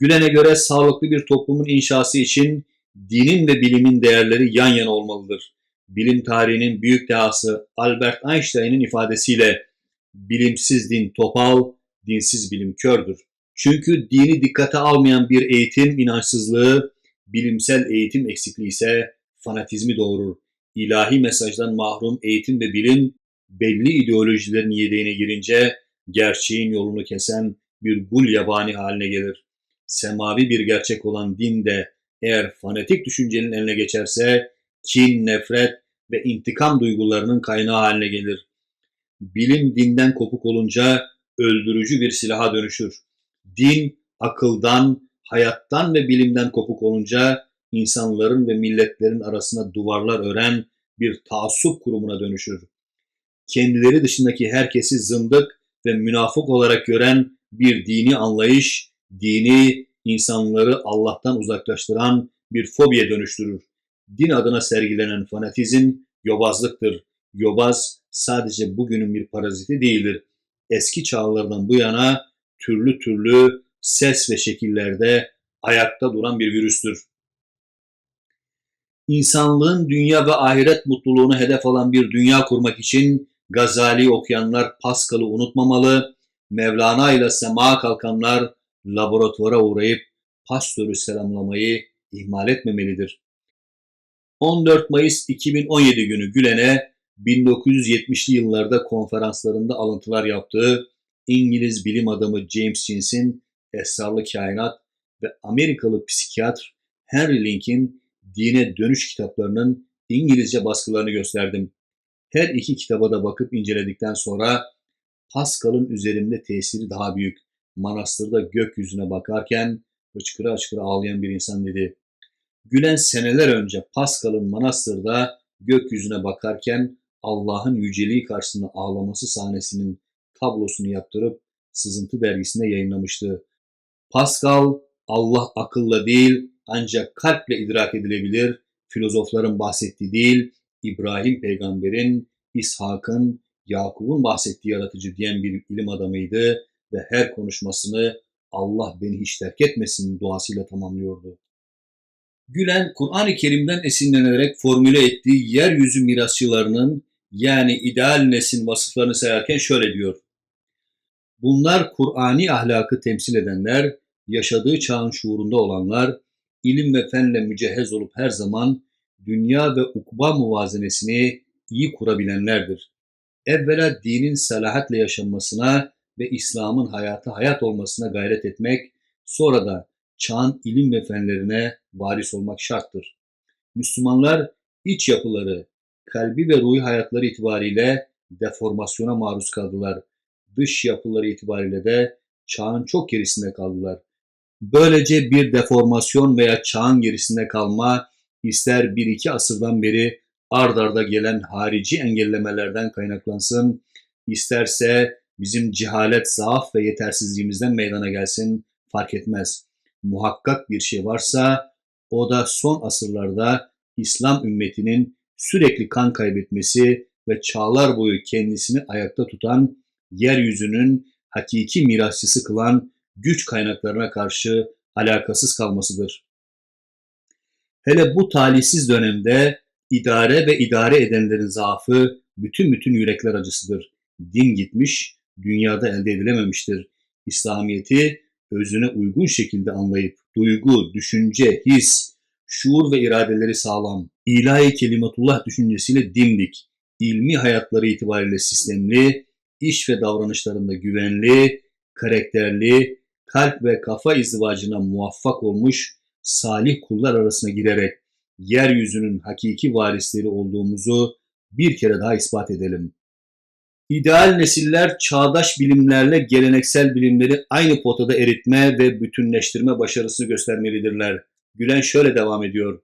Gülen'e göre sağlıklı bir toplumun inşası için dinin ve bilimin değerleri yan yana olmalıdır. Bilim tarihinin büyük dehası Albert Einstein'ın ifadesiyle bilimsiz din topal, dinsiz bilim kördür. Çünkü dini dikkate almayan bir eğitim inançsızlığı, bilimsel eğitim eksikliği ise fanatizmi doğurur. İlahi mesajdan mahrum eğitim ve bilim belli ideolojilerin yedeğine girince gerçeğin yolunu kesen bir gul yabani haline gelir. Semavi bir gerçek olan din de eğer fanatik düşüncenin eline geçerse kin, nefret ve intikam duygularının kaynağı haline gelir. Bilim dinden kopuk olunca öldürücü bir silaha dönüşür. Din akıldan, hayattan ve bilimden kopuk olunca insanların ve milletlerin arasına duvarlar ören bir taassup kurumuna dönüşür. Kendileri dışındaki herkesi zındık ve münafık olarak gören bir dini anlayış, dini insanları Allah'tan uzaklaştıran bir fobiye dönüştürür. Din adına sergilenen fanatizm yobazlıktır. Yobaz sadece bugünün bir paraziti değildir. Eski çağlardan bu yana türlü türlü ses ve şekillerde ayakta duran bir virüstür. İnsanlığın dünya ve ahiret mutluluğunu hedef alan bir dünya kurmak için Gazali okuyanlar Pascal'ı unutmamalı, Mevlana ile semağa kalkanlar laboratuvara uğrayıp Pasteur'ü selamlamayı ihmal etmemelidir. 14 Mayıs 2017 günü Gülen'e 1970'li yıllarda konferanslarında alıntılar yaptığı İngiliz bilim adamı James Jeans'in Esrarlı Kainat ve Amerikalı psikiyatr Henry Link'in Dine Dönüş kitaplarının İngilizce baskılarını gösterdim. Her iki kitaba da bakıp inceledikten sonra Pascal'ın üzerimde tesiri daha büyük. Manastırda gökyüzüne bakarken hıçkıra hıçkıra ağlayan bir insan dedi. Gülen seneler önce Pascal'ın manastırda gökyüzüne bakarken Allah'ın yüceliği karşısında ağlaması sahnesinin tablosunu yaptırıp Sızıntı dergisinde yayınlamıştı. Pascal, Allah akılla değil ancak kalple idrak edilebilir, filozofların bahsettiği değil, İbrahim peygamberin, İshak'ın, Yakup'un bahsettiği yaratıcı diyen bir ilim adamıydı ve her konuşmasını Allah beni hiç terk etmesin duasıyla tamamlıyordu. Gülen, Kur'an-ı Kerim'den esinlenerek formüle ettiği yeryüzü mirasçılarının yani ideal neslin vasıflarını sayarken şöyle diyor. Bunlar Kur'ani ahlakı temsil edenler, yaşadığı çağın şuurunda olanlar, ilim ve fenle mücehhez olup her zaman dünya ve ukba muvazenesini iyi kurabilenlerdir. Evvela dinin salahatle yaşanmasına ve İslam'ın hayata hayat olmasına gayret etmek, sonra da çağın ilim ve fenlerine varis olmak şarttır. Müslümanlar iç yapıları, kalbi ve ruhi hayatları itibariyle deformasyona maruz kaldılar. Dış yapıları itibariyle de çağın çok gerisinde kaldılar. Böylece bir deformasyon veya çağın gerisinde kalma ister bir iki asırdan beri ard arda gelen harici engellemelerden kaynaklansın, isterse bizim cehalet, zaaf ve yetersizliğimizden meydana gelsin fark etmez. Muhakkak bir şey varsa o da son asırlarda İslam ümmetinin sürekli kan kaybetmesi ve çağlar boyu kendisini ayakta tutan, yeryüzünün hakiki mirasçısı kılan güç kaynaklarına karşı alakasız kalmasıdır. Hele bu talihsiz dönemde idare ve idare edenlerin zaafı bütün bütün yürekler acısıdır. Din gitmiş, dünyada elde edilememiştir. İslamiyeti özüne uygun şekilde anlayıp duygu, düşünce, his, şuur ve iradeleri sağlam, ilahi kelimatullah düşüncesiyle dimdik, ilmi hayatları itibariyle sistemli, iş ve davranışlarında güvenli, karakterli, kalp ve kafa izdivacına muvaffak olmuş salih kullar arasına girerek yeryüzünün hakiki varisleri olduğumuzu bir kere daha ispat edelim. İdeal nesiller çağdaş bilimlerle geleneksel bilimleri aynı potada eritme ve bütünleştirme başarısı göstermelidirler. Gülen şöyle devam ediyor.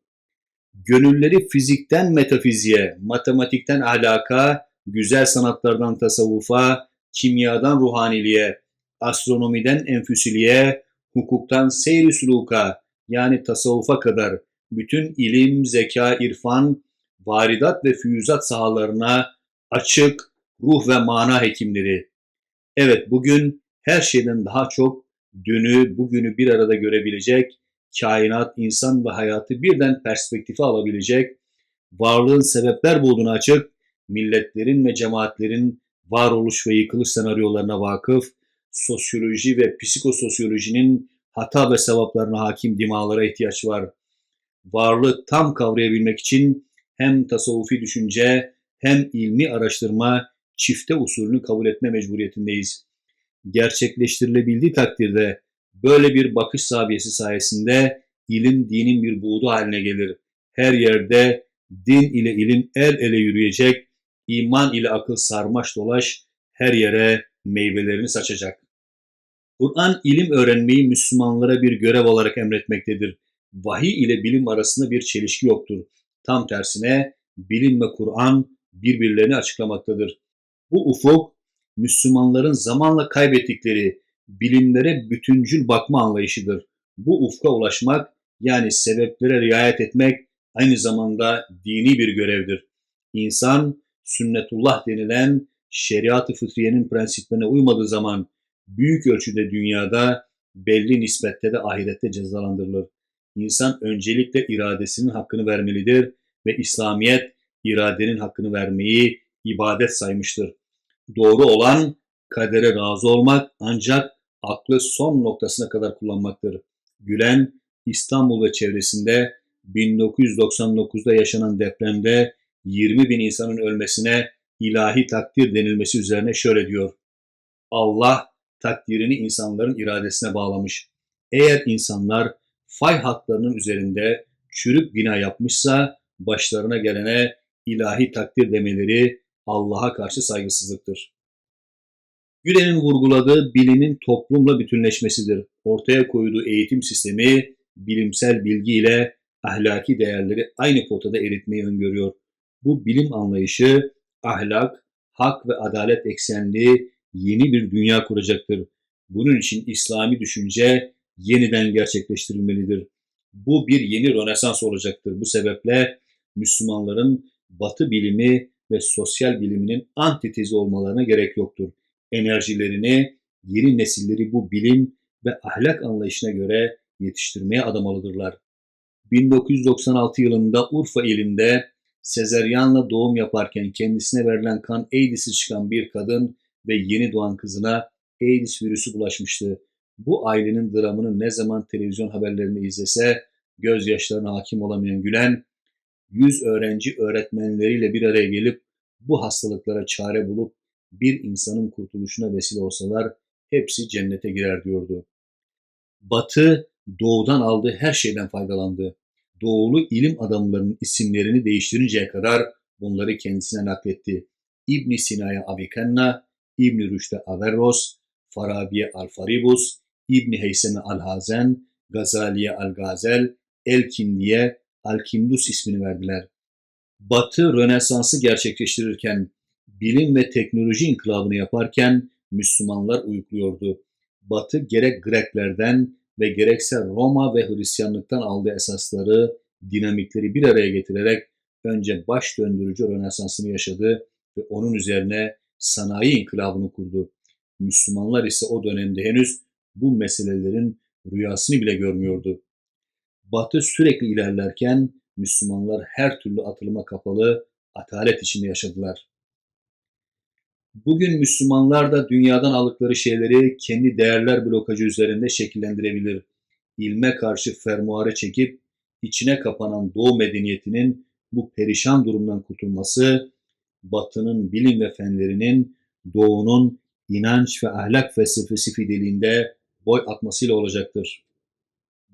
Gönülleri fizikten metafiziğe, matematikten ahlaka, güzel sanatlardan tasavvufa, kimyadan ruhaniliğe, astronomiden enfüsiliğe, hukuktan seyri suluka yani tasavvufa kadar bütün ilim, zeka, irfan, varidat ve füyüzat sahalarına açık ruh ve mana hekimleri. Evet bugün her şeyden daha çok dünü, bugünü bir arada görebilecek, kainat, insan ve hayatı birden perspektife alabilecek, varlığın sebepler bulduğunu açık, milletlerin ve cemaatlerin varoluş ve yıkılış senaryolarına vakıf, sosyoloji ve psikososyolojinin hata ve sevaplarına hakim dimalara ihtiyaç var. Varlığı tam kavrayabilmek için hem tasavvufi düşünce hem ilmi araştırma çifte usulünü kabul etme mecburiyetindeyiz. Gerçekleştirilebildiği takdirde böyle bir bakış sabiyesi sayesinde ilim dinin bir buğdu haline gelir. Her yerde din ile ilim el ele yürüyecek, iman ile akıl sarmaş dolaş her yere meyvelerini saçacak. Kur'an ilim öğrenmeyi Müslümanlara bir görev olarak emretmektedir. Vahiy ile bilim arasında bir çelişki yoktur. Tam tersine bilim ve Kur'an birbirlerini açıklamaktadır. Bu ufuk Müslümanların zamanla kaybettikleri bilimlere bütüncül bakma anlayışıdır. Bu ufka ulaşmak yani sebeplere riayet etmek aynı zamanda dini bir görevdir. İnsan sünnetullah denilen şeriat-ı fıtriyenin prensiplerine uymadığı zaman büyük ölçüde dünyada belli nispette de ahirette cezalandırılır. İnsan öncelikle iradesinin hakkını vermelidir ve İslamiyet iradenin hakkını vermeyi ibadet saymıştır. Doğru olan kadere razı olmak ancak aklı son noktasına kadar kullanmaktır. Gülen İstanbul ve çevresinde 1999'da yaşanan depremde 20 bin insanın ölmesine ilahi takdir denilmesi üzerine şöyle diyor. Allah takdirini insanların iradesine bağlamış. Eğer insanlar fay hatlarının üzerinde çürük bina yapmışsa başlarına gelene ilahi takdir demeleri Allah'a karşı saygısızlıktır. Gülen'in vurguladığı bilimin toplumla bütünleşmesidir. Ortaya koyduğu eğitim sistemi bilimsel bilgiyle ahlaki değerleri aynı potada eritmeyi öngörüyor. Bu bilim anlayışı ahlak, hak ve adalet eksenli yeni bir dünya kuracaktır. Bunun için İslami düşünce yeniden gerçekleştirilmelidir. Bu bir yeni rönesans olacaktır. Bu sebeple Müslümanların batı bilimi ve sosyal biliminin antitezi olmalarına gerek yoktur. Enerjilerini, yeni nesilleri bu bilim ve ahlak anlayışına göre yetiştirmeye adamalıdırlar. 1996 yılında Urfa ilinde sezeryanla doğum yaparken kendisine verilen kan Eidis'i çıkan bir kadın ve yeni doğan kızına AIDS virüsü bulaşmıştı. Bu ailenin dramını ne zaman televizyon haberlerinde izlese gözyaşlarına hakim olamayan Gülen, yüz öğrenci öğretmenleriyle bir araya gelip bu hastalıklara çare bulup bir insanın kurtuluşuna vesile olsalar hepsi cennete girer diyordu. Batı doğudan aldığı her şeyden faydalandı. Doğulu ilim adamlarının isimlerini değiştirinceye kadar bunları kendisine nakletti. İbn Sina'ya Avicenna, İbn Rüşd'e Averroes, Farabi'ye Al-Faribus, İbn Heyseme Al-Hazen, Gazali'ye Al-Gazel, Elkindi'ye Al-Kindus ismini verdiler. Batı Rönesans'ı gerçekleştirirken, bilim ve teknoloji inkılabını yaparken Müslümanlar uykuluyordu. Batı gerek Greklerden ve gerekse Roma ve Hristiyanlıktan aldığı esasları, dinamikleri bir araya getirerek önce baş döndürücü Rönesans'ını yaşadı ve onun üzerine sanayi inkılabını kurdu. Müslümanlar ise o dönemde henüz bu meselelerin rüyasını bile görmüyordu. Batı sürekli ilerlerken Müslümanlar her türlü atılıma kapalı, atalet içinde yaşadılar. Bugün Müslümanlar da dünyadan aldıkları şeyleri kendi değerler blokajı üzerinde şekillendirebilir. İlme karşı fermuarı çekip içine kapanan Doğu medeniyetinin bu perişan durumdan kurtulması, Batı'nın bilim ve fenlerinin Doğu'nun inanç ve ahlak felsefesi fideliğinde boy atmasıyla olacaktır.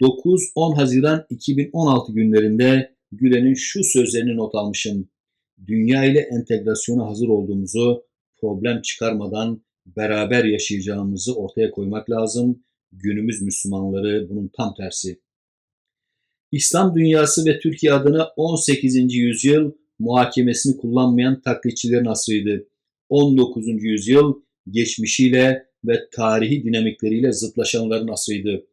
9-10 Haziran 2016 günlerinde Gülen'in şu sözlerini not almışım. Dünya ile entegrasyona hazır olduğumuzu, problem çıkarmadan beraber yaşayacağımızı ortaya koymak lazım. Günümüz Müslümanları bunun tam tersi. İslam dünyası ve Türkiye adına 18. yüzyıl muhakemesini kullanmayan taklitçilerin asrıydı. 19. yüzyıl geçmişiyle ve tarihi dinamikleriyle zıtlaşanların asrıydı.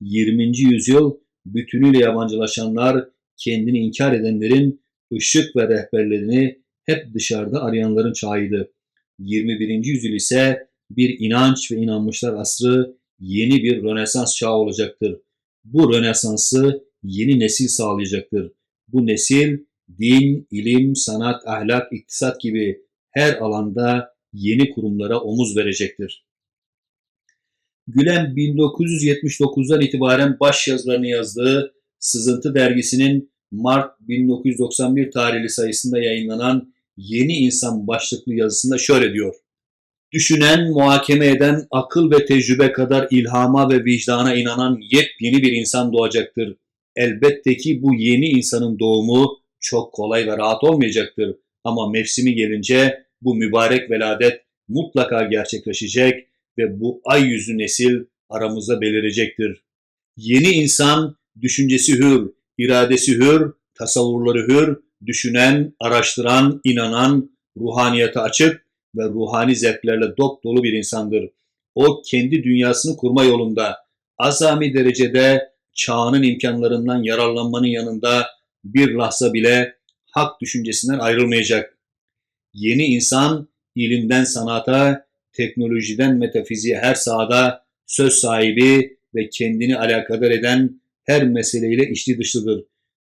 20. yüzyıl bütünüyle yabancılaşanlar, kendini inkar edenlerin ışık ve rehberlerini hep dışarıda arayanların çağıydı. 21. yüzyıl ise bir inanç ve inanmışlar asrı, yeni bir Rönesans çağı olacaktır. Bu Rönesans'ı yeni nesil sağlayacaktır. Bu nesil din, ilim, sanat, ahlak, iktisat gibi her alanda yeni kurumlara omuz verecektir. Gülen 1979'dan itibaren baş yazılarını yazdığı Sızıntı dergisinin Mart 1991 tarihli sayısında yayınlanan Yeni İnsan başlıklı yazısında şöyle diyor. Düşünen, muhakeme eden, akıl ve tecrübe kadar ilhama ve vicdana inanan yepyeni bir insan doğacaktır. Elbette ki bu yeni insanın doğumu çok kolay ve rahat olmayacaktır. Ama mevsimi gelince bu mübarek veladet mutlaka gerçekleşecek ve bu ay yüzü nesil aramızda belirecektir. Yeni insan düşüncesi hür, iradesi hür, tasavvurları hür, düşünen, araştıran, inanan, ruhaniyete açık ve ruhani zevklerle dop dolu bir insandır. O kendi dünyasını kurma yolunda azami derecede çağının imkanlarından yararlanmanın yanında bir lahza bile hak düşüncesinden ayrılmayacak. Yeni insan ilimden sanata, teknolojiden metafiziğe her sahada söz sahibi ve kendini alakadar eden her meseleyle içli dışlıdır.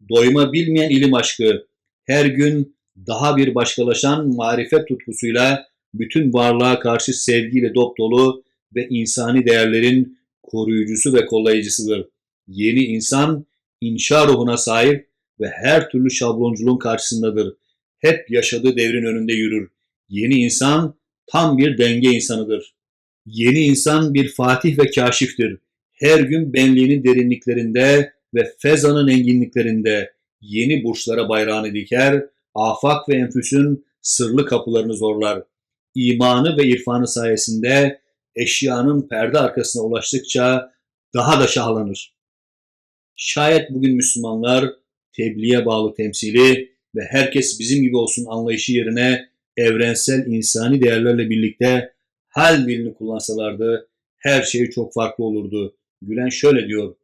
Doyma bilmeyen ilim aşkı, her gün daha bir başkalaşan marifet tutkusuyla bütün varlığa karşı sevgiyle dop dolu ve insani değerlerin koruyucusu ve kollayıcısıdır. Yeni insan inşa ruhuna sahip ve her türlü şablonculuğun karşısındadır. Hep yaşadığı devrin önünde yürür. Yeni insan tam bir denge insanıdır. Yeni insan bir fatih ve kaşiftir. Her gün benliğinin derinliklerinde ve fezanın enginliklerinde yeni burçlara bayrağını diker, afak ve enfüsün sırlı kapılarını zorlar. İmanı ve irfanı sayesinde eşyanın perde arkasına ulaştıkça daha da şahlanır. Şayet bugün Müslümanlar tebliğe bağlı temsili ve herkes bizim gibi olsun anlayışı yerine evrensel insani değerlerle birlikte hal dilini kullansalardı her şey çok farklı olurdu. Gülen şöyle diyor,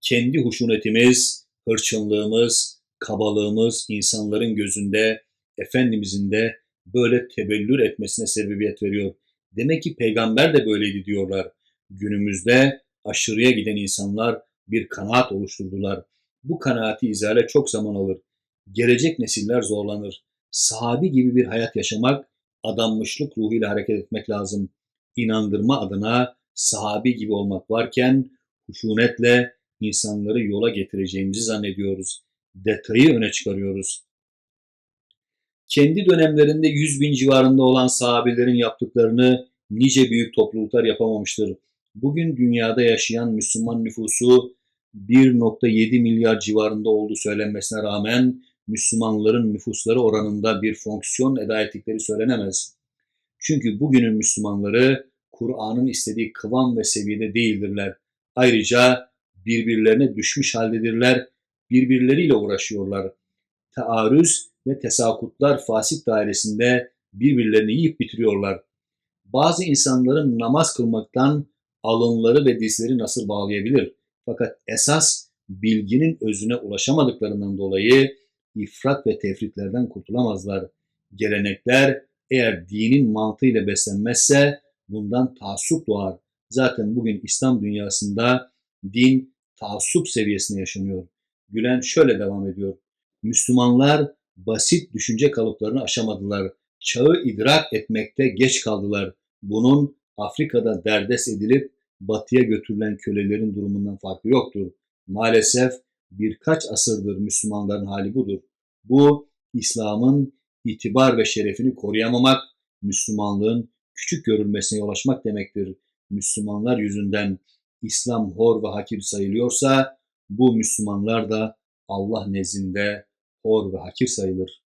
kendi huşunetimiz, hırçınlığımız, kabalığımız insanların gözünde, Efendimizin de böyle tebellür etmesine sebebiyet veriyor. Demek ki peygamber de böyleydi diyorlar. Günümüzde aşırıya giden insanlar bir kanaat oluşturdular. Bu kanaati izale çok zaman alır. Gelecek nesiller zorlanır. Sahabi gibi bir hayat yaşamak, adanmışlık ruhuyla hareket etmek lazım. İnandırma adına sahabi gibi olmak varken huşunetle insanları yola getireceğimizi zannediyoruz. Detayı öne çıkarıyoruz. Kendi dönemlerinde 100 bin civarında olan sahabelerin yaptıklarını nice büyük topluluklar yapamamıştır. Bugün dünyada yaşayan Müslüman nüfusu 1.7 milyar civarında olduğu söylenmesine rağmen Müslümanların nüfusları oranında bir fonksiyon eda ettikleri söylenemez. Çünkü bugünün Müslümanları Kur'an'ın istediği kıvam ve seviyede değildirler. Ayrıca birbirlerine düşmüş haldedirler, birbirleriyle uğraşıyorlar. Taarruz ve tesakutlar fasit dairesinde birbirlerini yiyip bitiriyorlar. Bazı insanların namaz kılmaktan alınları ve dizleri nasıl bağlayabilir? Fakat esas bilginin özüne ulaşamadıklarından dolayı ifrat ve tefritlerden kurtulamazlar. Gelenekler eğer dinin mantığıyla beslenmezse bundan taassup doğar. Zaten bugün İslam dünyasında din taassup seviyesinde yaşanıyor. Gülen şöyle devam ediyor. Müslümanlar basit düşünce kalıplarını aşamadılar. Çağı idrak etmekte geç kaldılar. Bunun Afrika'da derdest edilip batıya götürülen kölelerin durumundan farkı yoktur. Maalesef birkaç asırdır Müslümanların hali budur. Bu İslam'ın itibar ve şerefini koruyamamak, Müslümanlığın küçük görülmesine yol açmak demektir. Müslümanlar yüzünden İslam hor ve hakir sayılıyorsa bu Müslümanlar da Allah nezdinde hor ve hakir sayılır.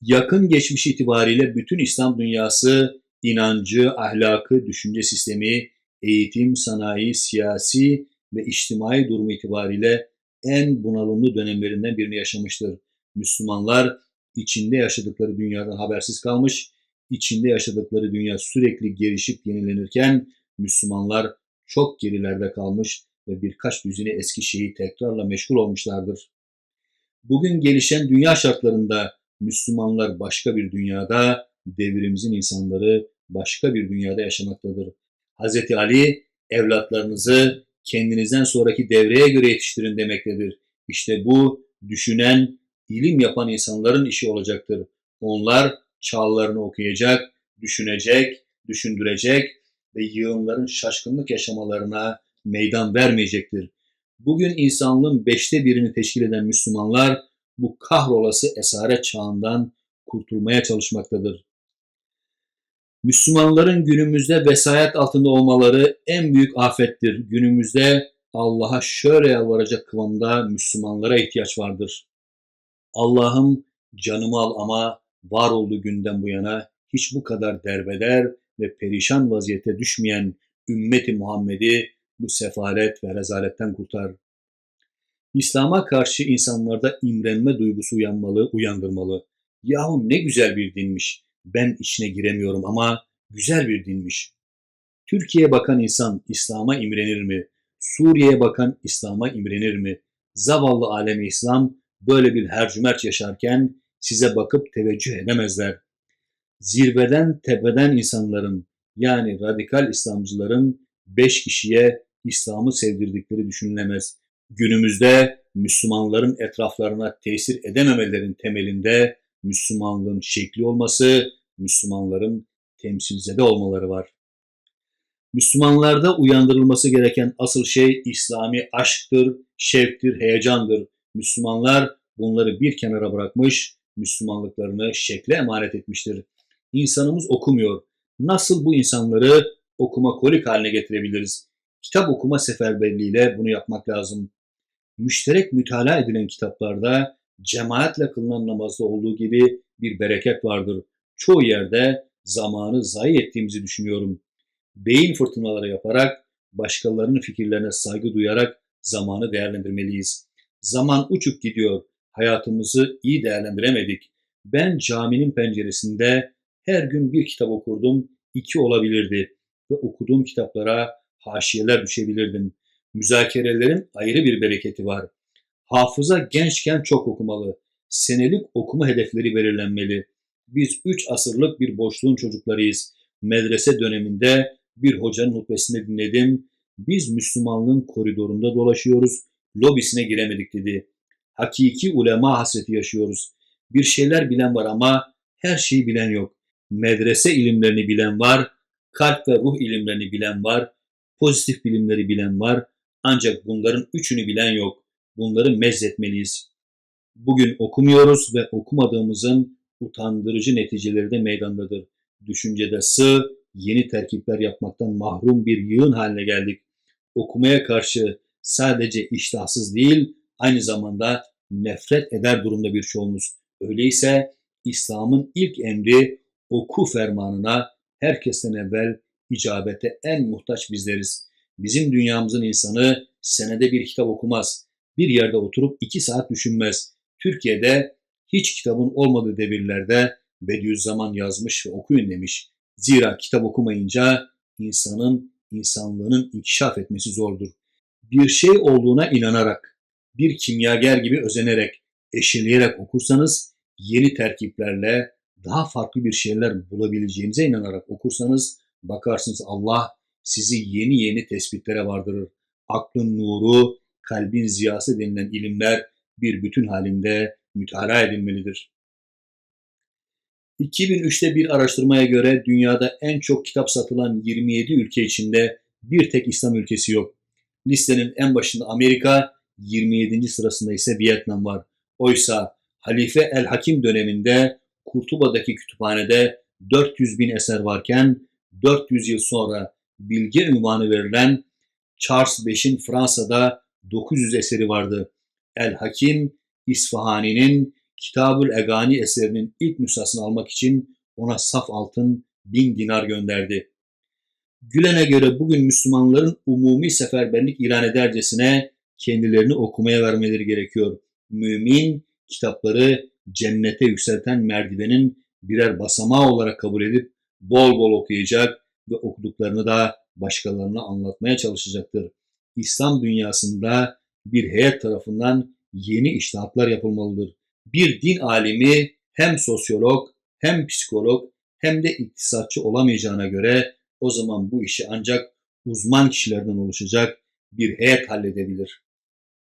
Yakın geçmiş itibariyle bütün İslam dünyası inancı, ahlakı, düşünce sistemi, eğitim, sanayi, siyasi ve içtimai durumu itibariyle en bunalımlı dönemlerinden birini yaşamıştır. Müslümanlar içinde yaşadıkları dünyadan habersiz kalmış, içinde yaşadıkları dünya sürekli gelişip yenilenirken Müslümanlar çok gerilerde kalmış ve birkaç düzine eski şeyi tekrarla meşgul olmuşlardır. Bugün gelişen dünya şartlarında Müslümanlar başka bir dünyada, devrimizin insanları başka bir dünyada yaşamaktadır. Hz. Ali Evlatlarınızı kendinizden sonraki devreye göre yetiştirin demektedir. İşte bu düşünen, ilim yapan insanların işi olacaktır. Onlar çağlarını okuyacak, düşünecek, düşündürecek ve yığınların şaşkınlık yaşamalarına meydan vermeyecektir. Bugün insanlığın beşte birini teşkil eden Müslümanlar bu kahrolası esaret çağından kurtulmaya çalışmaktadır. Müslümanların günümüzde vesayet altında olmaları en büyük afettir. Günümüzde Allah'a şöyle yalvaracak kıvamda Müslümanlara ihtiyaç vardır. Allah'ım canımı al ama var olduğu günden bu yana hiç bu kadar derbeder ve perişan vaziyete düşmeyen ümmeti Muhammed'i bu sefalet ve rezaletten kurtar. İslam'a karşı insanlarda imrenme duygusu uyanmalı, uyandırmalı. Yahu ne güzel bir dinmiş. Ben içine giremiyorum ama güzel bir dinmiş. Türkiye'ye bakan insan İslam'a imrenir mi? Suriye'ye bakan İslam'a imrenir mi? Zavallı alemi İslam böyle bir hercümerç yaşarken size bakıp teveccüh edemezler. Zirveden tepeden insanların yani radikal İslamcıların beş kişiye İslam'ı sevdirdikleri düşünülemez. Günümüzde Müslümanların etraflarına tesir edememelerin temelinde Müslümanlığın şekli olması, Müslümanların temsilzede olmaları var. Müslümanlarda uyandırılması gereken asıl şey İslami aşktır, şevktir, heyecandır. Müslümanlar bunları bir kenara bırakmış, Müslümanlıklarını şekle emanet etmiştir. İnsanımız okumuyor. Nasıl bu insanları okuma kolik haline getirebiliriz? Kitap okuma seferberliğiyle bunu yapmak lazım. Müşterek mütalaa edilen kitaplarda cemaatle kılınan namazda olduğu gibi bir bereket vardır. Çoğu yerde zamanı zayi ettiğimizi düşünüyorum. Beyin fırtınaları yaparak, başkalarının fikirlerine saygı duyarak zamanı değerlendirmeliyiz. Zaman uçup gidiyor. Hayatımızı iyi değerlendiremedik. Ben caminin penceresinde her gün bir kitap okurdum, iki olabilirdi ve okuduğum kitaplara haşiyeler düşebilirdim. Müzakerelerin ayrı bir bereketi var. Hafıza gençken çok okumalı. Senelik okuma hedefleri belirlenmeli. Biz üç asırlık bir boşluğun çocuklarıyız. Medrese döneminde bir hocanın hutbesini dinledim. Biz Müslümanlığın koridorunda dolaşıyoruz. Lobisine giremedik dedi. Hakiki ulema hasreti yaşıyoruz. Bir şeyler bilen var ama her şeyi bilen yok. Medrese ilimlerini bilen var, kalp ve ruh ilimlerini bilen var, pozitif bilimleri bilen var. Ancak bunların üçünü bilen yok. Bunları mezzetmeliyiz. Bugün okumuyoruz ve okumadığımızın utandırıcı neticeleri de meydandadır. Düşüncede sığ, yeni terkipler yapmaktan mahrum bir yığın haline geldik. Okumaya karşı sadece iştahsız değil, aynı zamanda nefret eder durumda bir çoğumuz. Öyleyse İslam'ın ilk emri oku fermanına herkesten evvel icabete en muhtaç bizleriz. Bizim dünyamızın insanı senede bir kitap okumaz. Bir yerde oturup iki saat düşünmez. Türkiye'de hiç kitabın olmadığı devirlerde Bediüzzaman yazmış ve okuyun demiş. Zira kitap okumayınca insanın, insanlığının inkişaf etmesi zordur. Bir şey olduğuna inanarak, bir kimyager gibi özenerek, eşeleyerek okursanız yeni terkiplerle daha farklı bir şeyler bulabileceğinize inanarak okursanız bakarsınız Allah sizi yeni yeni tespitlere vardırır. Aklın nuru, kalbin ziyası denilen ilimler bir bütün halinde mütalaa edilmelidir. 2003'te bir araştırmaya göre dünyada en çok kitap satılan 27 ülke içinde bir tek İslam ülkesi yok. Listenin en başında Amerika, 27. sırasında ise Vietnam var. Oysa Halife El Hakim döneminde Kurtuba'daki kütüphanede 400 bin eser varken 400 yıl sonra bilge ünvanı verilen Charles V'in Fransa'da 900 eseri vardı. El Hakim, İsfahani'nin Kitabül Egani eserinin ilk nüshasını almak için ona saf altın bin dinar gönderdi. Gülen'e göre bugün Müslümanların umumi seferberlik ilan edercesine kendilerini okumaya vermeleri gerekiyor. Mümin kitapları cennete yükselten merdivenin birer basamağı olarak kabul edip bol bol okuyacak ve okuduklarını da başkalarına anlatmaya çalışacaktır. İslam dünyasında bir heyet tarafından yeni iştahatlar yapılmalıdır. Bir din alimi hem sosyolog hem psikolog hem de iktisatçı olamayacağına göre o zaman bu işi ancak uzman kişilerden oluşacak bir heyet halledebilir.